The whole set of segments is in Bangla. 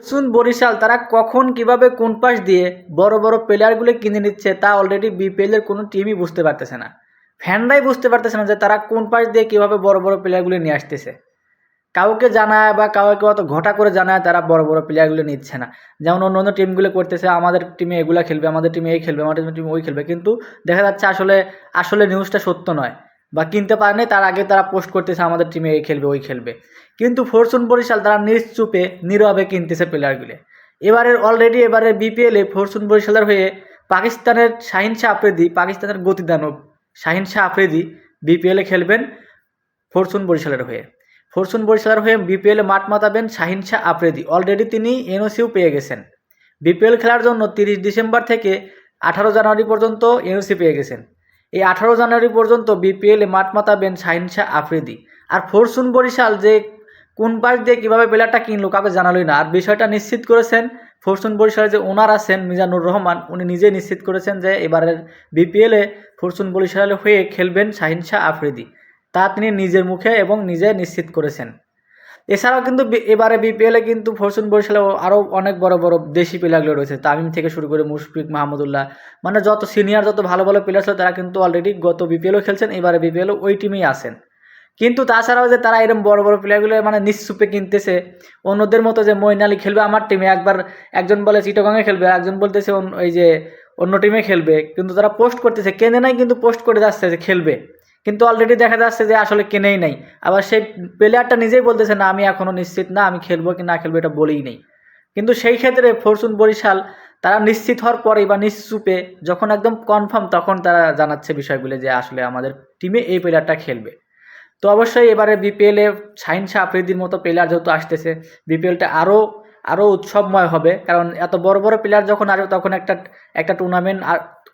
শুন বরিশাল তারা কখন কীভাবে কোন পাশ দিয়ে বড় বড় প্লেয়ারগুলো কিনে নিচ্ছে তা অলরেডি বিপিএল এর কোনো টিমই বুঝতে পারতেছে না। ফ্যানরাই বুঝতে পারতেছে না যে তারা কোন পাশ দিয়ে কীভাবে বড় বড় প্লেয়ারগুলো নিয়ে আসতেছে। কাউকে জানায় বা কাউকে অত ঘটা করে জানায় তারা বড় বড় প্লেয়ারগুলো নিচ্ছে না। যেমন অন্য অন্য টিমগুলো করতেছে, আমাদের টিমে এগুলা খেলবে, আমাদের টিমে এই খেলবে, আমাদের টিমে ওই খেলবে। কিন্তু দেখা যাচ্ছে আসলে আসলে নিউজটা সত্য নয়। বা কিনতে পারেনি তার আগে তারা পোস্ট করতেছে আমাদের টিমে এই খেলবে, ওই খেলবে। কিন্তু ফরচুন বরিশাল তারা নিশ্চুপে, নীরবে কিনতেছে প্লেয়ারগুলি এবারের অলরেডি এবারে বিপিএলে ফরচুন বরিশালের হয়ে পাকিস্তানের শাহিন শাহ আফ্রিদি, পাকিস্তানের গতিদানব শাহিন শাহ আফ্রিদি বিপিএলে খেলবেন ফরচুন বরিশালের হয়ে। ফরচুন বরিশালের হয়ে বিপিএলে মাঠ মাতাবেন শাহিন শাহ আফ্রিদি। অলরেডি তিনি এনওসিও পেয়ে গেছেন। বিপিএল খেলার জন্য তিরিশ ডিসেম্বর থেকে আঠারো জানুয়ারি পর্যন্ত এনওসি পেয়ে গেছেন। এই আঠারো জানুয়ারি পর্যন্ত বিপিএলে মাঠ মাতাবেন শাহিন শাহ আফ্রিদি। আর ফরচুন বরিশাল যে কোন পাশ দিয়ে কীভাবে প্লেয়ারটা কিনলো কাউকে জানালোই না। আর বিষয়টা নিশ্চিত করেছেন ফরচুন বরিশালের যে ওনার আছেন মিজানুর রহমান, উনি নিজে নিশ্চিত করেছেন যে এবারের বিপিএলে ফরচুন বরিশালের হয়ে খেলবেন শাহিন শাহ আফ্রিদি। তা তিনি নিজের মুখে এবং নিজে নিশ্চিত করেছেন। এছাড়াও কিন্তু এবারে বিপিএলে কিন্তু ফরচুন বরিশালে আরও অনেক বড় বড় দেশি প্লেয়ারগুলো রয়েছে। তামিম থেকে শুরু করে মুশফিক মাহমুদুল্লাহ মানে যত সিনিয়র যত ভালো ভালো প্লেয়ার ছিল, তারা কিন্তু অলরেডি গত বিপিএলও খেলছেন, এবারে বিপিএলও ওই টিমেই আসেন কিন্তু তাছাড়াও যে তারা এরকম বড় বড় প্লেয়ারগুলো মানে নিঃসুপে কিনতেছে, অন্যদের মতো যে মইন আলী খেলবে, আমার টিমে একবার একজন বলে চিটগাঙে খেলবে একজন বলতেছে ওই যে অন্য টিমে খেলবে, কিন্তু তারা পোস্ট করতেছে, কেনে নাই কিন্তু পোস্ট করে যাচ্ছে যে খেলবে। কিন্তু অলরেডি দেখা যাচ্ছে যে আসলে কেনেই নাই। আবার সেই প্লেয়ারটা নিজেই বলতেছে, না, আমি এখনও নিশ্চিত না, আমি খেলব কি না খেলব, এটা বলেই নেই। কিন্তু সেই ক্ষেত্রে ফরচুন বরিশাল তারা নিশ্চিত হওয়ার পরেই বা নিশ্চুপে যখন একদম কনফার্ম তখন তারা জানাচ্ছে বিষয়গুলো যে আসলে আমাদের টিমে এই প্লেয়ারটা খেলবে। তো অবশ্যই এবারে বিপিএলে শাহিন শাহ আফ্রিদির মতো প্লেয়ার যেহেতু আসতেছে বিপিএলটা আরও আরও উৎসবময় হবে। কারণ এত বড় বড় প্লেয়ার যখন আসবে তখন একটা একটা টুর্নামেন্ট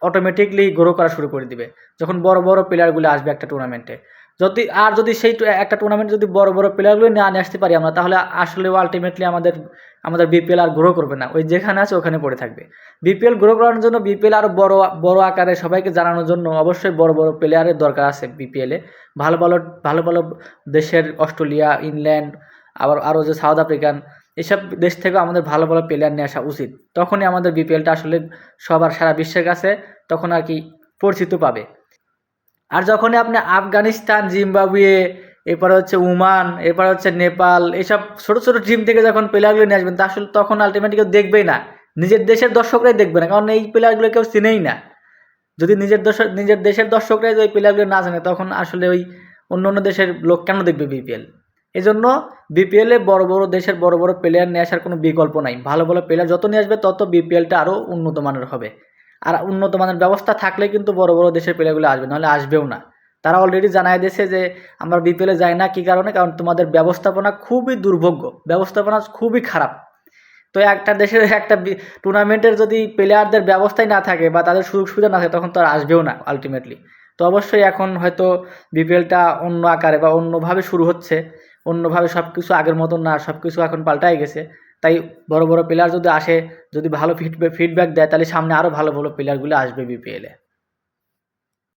অটোমেটিকলি গ্রো করা শুরু করে দিবে। যখন বড় বড় প্লেয়ারগুলো আসবে একটা টুর্নামেন্টে যদি, আর যদি সেই একটা টুর্নামেন্ট যদি বড় বড় প্লেয়ারগুলো না নিয়ে আসতে পারি আমরা, তাহলে আসলে আলটিমেটলি আমাদের আমাদের বিপিএল আর গ্রো করবে না। ওই যেখানে আছে ওখানে পড়ে থাকবে। বিপিএল গ্রো করানোর জন্য বিপিএল আরও বড় বড় আকারে সবাইকে জানানোর জন্য অবশ্যই বড় বড় প্লেয়ারের দরকার আছে বিপিএলে ভালো ভালো ভালো ভালো দেশের অস্ট্রেলিয়া, ইংল্যান্ড, আবার আরও যে সাউথ আফ্রিকান এসব দেশ থেকেও আমাদের ভালো ভালো প্লেয়ার নিয়ে আসা উচিত। তখনই আমাদের বিপিএলটা আসলে সবার সারা বিশ্বের কাছে তখন আর কি পরিচিত পাবে। আর যখনই আপনি আফগানিস্তান, জিম্বাবুয়ে, এরপরে হচ্ছে ওমান, এরপরে হচ্ছে নেপাল, এসব ছোটো ছোটো টিম থেকে যখন প্লেয়ারগুলো নিয়ে আসবেন, তা আসলে তখন আলটিমেটলি কেউ দেখবেই না। নিজের দেশের দর্শকরাই দেখবে না, কারণ এই প্লেয়ারগুলো কেউ চিনেই না। যদি নিজের দর্শক নিজের দেশের দর্শকরাই ওই প্লেয়ারগুলো না জানে, তখন আসলে ওই অন্য অন্য দেশের লোক কেন দেখবে বিপিএল এই জন্য বিপিএলে বড় বড় দেশের বড় বড় প্লেয়ার নিয়ে আসার কোনো বিকল্প নাই। ভালো ভালো প্লেয়ার যত নিয়ে আসবে তত বিপিএলটা আরও উন্নত মানের হবে। আর উন্নত মানের ব্যবস্থা থাকলে কিন্তু বড় বড় দেশের প্লেয়ারগুলো আসবে, নাহলে আসবেও না। তারা অলরেডি জানায় দিয়েছে যে, আমরা বিপিএলে যাই না। কী কারণে? কারণ তোমাদের ব্যবস্থাপনা খুবই দুর্ভোগ্য। ব্যবস্থাপনা খুবই খারাপ। তো একটা দেশের একটা টুর্নামেন্টের যদি প্লেয়ারদের ব্যবস্থাই না থাকে বা তাদের সুযোগ সুবিধা না থাকে, তখন তো আর আসবেও না আলটিমেটলি তো অবশ্যই এখন হয়তো বিপিএলটা অন্য আকারে বা অন্যভাবে শুরু হচ্ছে। অন্যভাবে সব কিছু আগের মতন না সব কিছু এখন পাল্টাই গেছে। তাই বড় বড় প্লেয়ার যদি আসে, যদি ভালো ফিডব্যাক ফিডব্যাক দেয়, তাহলে সামনে আরও ভালো ভালো প্লেয়ারগুলো আসবে বিপিএলে